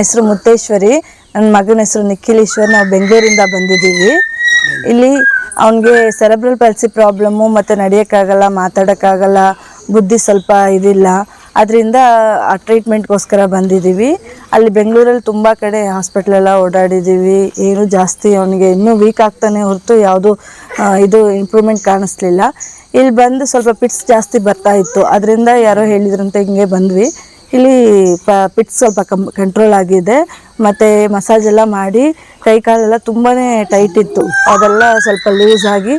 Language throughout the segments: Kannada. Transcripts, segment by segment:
ಹೆಸರು ಮುತ್ತೇಶ್ವರಿ ನನ್ನ ಮಗನ ಹೆಸರು ನಿಖಿಲೇಶ್ವರ್, ನಾವು ಬೆಂಗಳೂರಿಂದ ಬಂದಿದ್ದೀವಿ. ಇಲ್ಲಿ ಅವನಿಗೆ ಸೆರೆಬ್ರಲ್ ಪಲ್ಸಿ ಪ್ರಾಬ್ಲಮ್ಮು ಮತ್ತು ನಡೆಯೋಕ್ಕಾಗಲ್ಲ, ಮಾತಾಡೋಕ್ಕಾಗಲ್ಲ, ಬುದ್ಧಿ ಸ್ವಲ್ಪ ಇದಿಲ್ಲ. ಅದರಿಂದ ಆ ಟ್ರೀಟ್ಮೆಂಟ್ಗೋಸ್ಕರ ಬಂದಿದ್ದೀವಿ. ಅಲ್ಲಿ ಬೆಂಗಳೂರಲ್ಲಿ ತುಂಬ ಕಡೆ ಹಾಸ್ಪಿಟ್ಲೆಲ್ಲ ಓಡಾಡಿದ್ದೀವಿ. ಏನು ಜಾಸ್ತಿ ಅವನಿಗೆ ಇನ್ನೂ ವೀಕ್ ಆಗ್ತಾನೆ ಹೊರತು ಯಾವುದು ಇದು ಇಂಪ್ರೂವ್ಮೆಂಟ್ ಕಾಣಿಸ್ಲಿಲ್ಲ. ಇಲ್ಲಿ ಬಂದು ಸ್ವಲ್ಪ ಪಿಟ್ಸ್ ಜಾಸ್ತಿ ಬರ್ತಾ ಇತ್ತು. ಅದರಿಂದ ಯಾರೋ ಹೇಳಿದ್ರಂತೆ ಹಿಂಗೆ ಬಂದ್ವಿ. ಇಲ್ಲಿ ಪ ಪಿಟ್ಸ್ ಸ್ವಲ್ಪ ಕಮ್ ಕಂಟ್ರೋಲ್ ಆಗಿದೆ. ಮತ್ತು ಮಸಾಜ್ ಎಲ್ಲ ಮಾಡಿ, ಕೈ ಕಾಲೆಲ್ಲ ತುಂಬಾ ಟೈಟ್ ಇತ್ತು. ಅದೆಲ್ಲ ಸ್ವಲ್ಪ ಲೂಸ್ ಆಗಿ,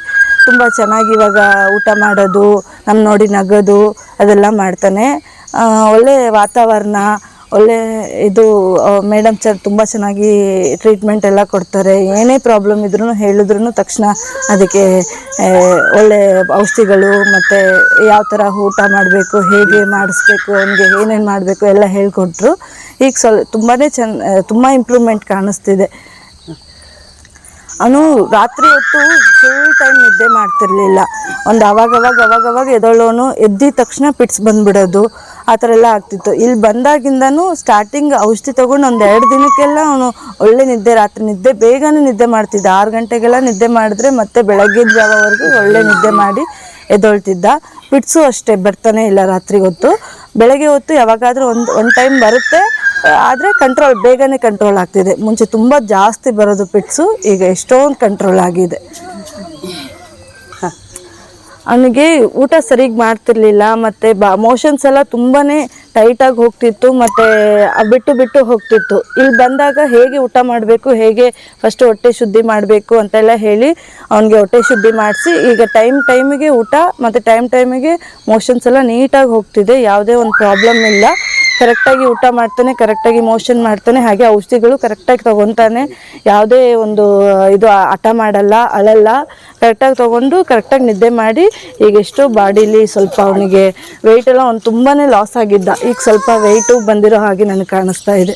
ತುಂಬ ಚೆನ್ನಾಗಿ ಇವಾಗ ಊಟ ಮಾಡೋದು ನಮ್ಮ ನೋಡಿ ನಗೋದು, ಅದೆಲ್ಲ ಮಾಡ್ತಾನೆ. ಒಳ್ಳೆಯ ಒಳ್ಳೆ ವಾತಾವರಣ ಒಳ್ಳೆ ಇದು ಮೇಡಮ್ ಚ ತುಂಬ ಚೆನ್ನಾಗಿ ಟ್ರೀಟ್ಮೆಂಟ್ ಎಲ್ಲ ಕೊಡ್ತಾರೆ. ಏನೇ ಪ್ರಾಬ್ಲಮ್ ಇದ್ರೂ ಹೇಳಿದ್ರು ತಕ್ಷಣ ಅದಕ್ಕೆ ಒಳ್ಳೆ ಔಷಧಿಗಳು ಮತ್ತು ಯಾವ ಥರ ಊಟ ಮಾಡಬೇಕು, ಹೇಗೆ ಮಾಡಿಸ್ಬೇಕು ಅವನಿಗೆ ಏನೇನು ಮಾಡಬೇಕು ಎಲ್ಲ ಹೇಳಿಕೊಟ್ರು. ಈಗ ಸ್ವಲ್ಪ ತುಂಬಾ ಚೆನ್ನ ತುಂಬ ಇಂಪ್ರೂವ್ಮೆಂಟ್ ಕಾಣಿಸ್ತಿದೆ. ಅವನು ರಾತ್ರಿ ಹೊತ್ತು ಫುಲ್ ಟೈಮ್ ನಿದ್ದೆ ಮಾಡ್ತಿರ್ಲಿಲ್ಲ. ಒಂದು ಅವಾಗ ಅವಾಗ ಎದೊಳ್ಳೋನು ಎದ್ದಿದ ತಕ್ಷಣ ಪಿಟ್ಸ್ ಬಂದ್ಬಿಡೋದು, ಆ ಥರ ಎಲ್ಲ ಆಗ್ತಿತ್ತು. ಇಲ್ಲಿ ಬಂದಾಗಿಂದನೂ ಸ್ಟಾರ್ಟಿಂಗ್ ಔಷಧಿ ತೊಗೊಂಡು ಒಂದು ಎರಡು ದಿನಕ್ಕೆಲ್ಲ ಅವನು ಒಳ್ಳೆ ನಿದ್ದೆ, ರಾತ್ರಿ ನಿದ್ದೆ, ಬೇಗನೆ ನಿದ್ದೆ ಮಾಡ್ತಿದ್ದ. ಆರು ಗಂಟೆಗೆಲ್ಲ ನಿದ್ದೆ ಮಾಡಿದ್ರೆ ಮತ್ತೆ ಬೆಳಗ್ಗೆ ಜಾವವರೆಗೂ ಒಳ್ಳೆ ನಿದ್ದೆ ಮಾಡಿ ಎದೊಳ್ತಿದ್ದ. ಪಿಟ್ಸು ಅಷ್ಟೇ ಬರ್ತಾನೆ ಇಲ್ಲ ರಾತ್ರಿ ಹೊತ್ತು. ಬೆಳಗ್ಗೆ ಹೊತ್ತು ಯಾವಾಗಾದರೂ ಒಂದು ಒಂದು ಟೈಮ್ ಬರುತ್ತೆ. ಆದರೆ ಕಂಟ್ರೋಲ್ ಬೇಗನೆ ಕಂಟ್ರೋಲ್ ಆಗ್ತಿದೆ. ಮುಂಚೆ ತುಂಬ ಜಾಸ್ತಿ ಬರೋದು ಪಿಟ್ಸು ಈಗ ಎಷ್ಟೊಂದು ಕಂಟ್ರೋಲ್ ಆಗಿದೆ. ಅವನಿಗೆ ಊಟ ಸರಿಗೆ ಮಾಡ್ತಿರ್ಲಿಲ್ಲ, ಮತ್ತು ಬಾ ಮೋಷನ್ಸ್ ಎಲ್ಲ ತುಂಬಾ ಟೈಟಾಗಿ ಹೋಗ್ತಿತ್ತು, ಮತ್ತು ಬಿಟ್ಟು ಬಿಟ್ಟು ಹೋಗ್ತಿತ್ತು. ಇಲ್ಲಿ ಬಂದಾಗ ಹೇಗೆ ಊಟ ಮಾಡಬೇಕು, ಹೇಗೆ ಫಸ್ಟ್ ಹೊಟ್ಟೆ ಶುದ್ಧಿ ಮಾಡಬೇಕು ಅಂತೆಲ್ಲ ಹೇಳಿ ಅವನಿಗೆ ಹೊಟ್ಟೆ ಶುದ್ಧಿ ಮಾಡಿಸಿ, ಈಗ ಟೈಮ್ ಟೈಮಿಗೆ ಊಟ, ಮತ್ತು ಟೈಮ್ ಟೈಮಿಗೆ ಮೋಷನ್ಸ್ ಎಲ್ಲ ನೀಟಾಗಿ ಹೋಗ್ತಿದೆ, ಯಾವುದೇ ಒಂದು ಪ್ರಾಬ್ಲಮ್ ಇಲ್ಲ. ಕರೆಕ್ಟಾಗಿ ಊಟ ಮಾಡ್ತಾನೆ, ಕರೆಕ್ಟಾಗಿ ಮೋಷನ್ ಮಾಡ್ತಾನೆ, ಹಾಗೆ ಔಷಧಿಗಳು ಕರೆಕ್ಟಾಗಿ ತೊಗೊತಾನೆ. ಯಾವುದೇ ಒಂದು ಇದು ಹಠ ಮಾಡಲ್ಲ, ಅಳಲ್ಲ. ಕರೆಕ್ಟಾಗಿ ತೊಗೊಂಡು ಕರೆಕ್ಟಾಗಿ ನಿದ್ದೆ ಮಾಡಿ ಈಗ ಎಷ್ಟು ಬಾಡಿಲಿ ಸ್ವಲ್ಪ ಅವನಿಗೆ ವೆಯ್ಟ್ ಎಲ್ಲ ಅವ್ನು ತುಂಬಾ ಲಾಸ್ ಆಗಿದ್ದ. ಈಗ ಸ್ವಲ್ಪ ವೆಯ್ಟು ಬಂದಿರೋ ಹಾಗೆ ನನಗೆ ಕಾಣಿಸ್ತಾ ಇದೆ.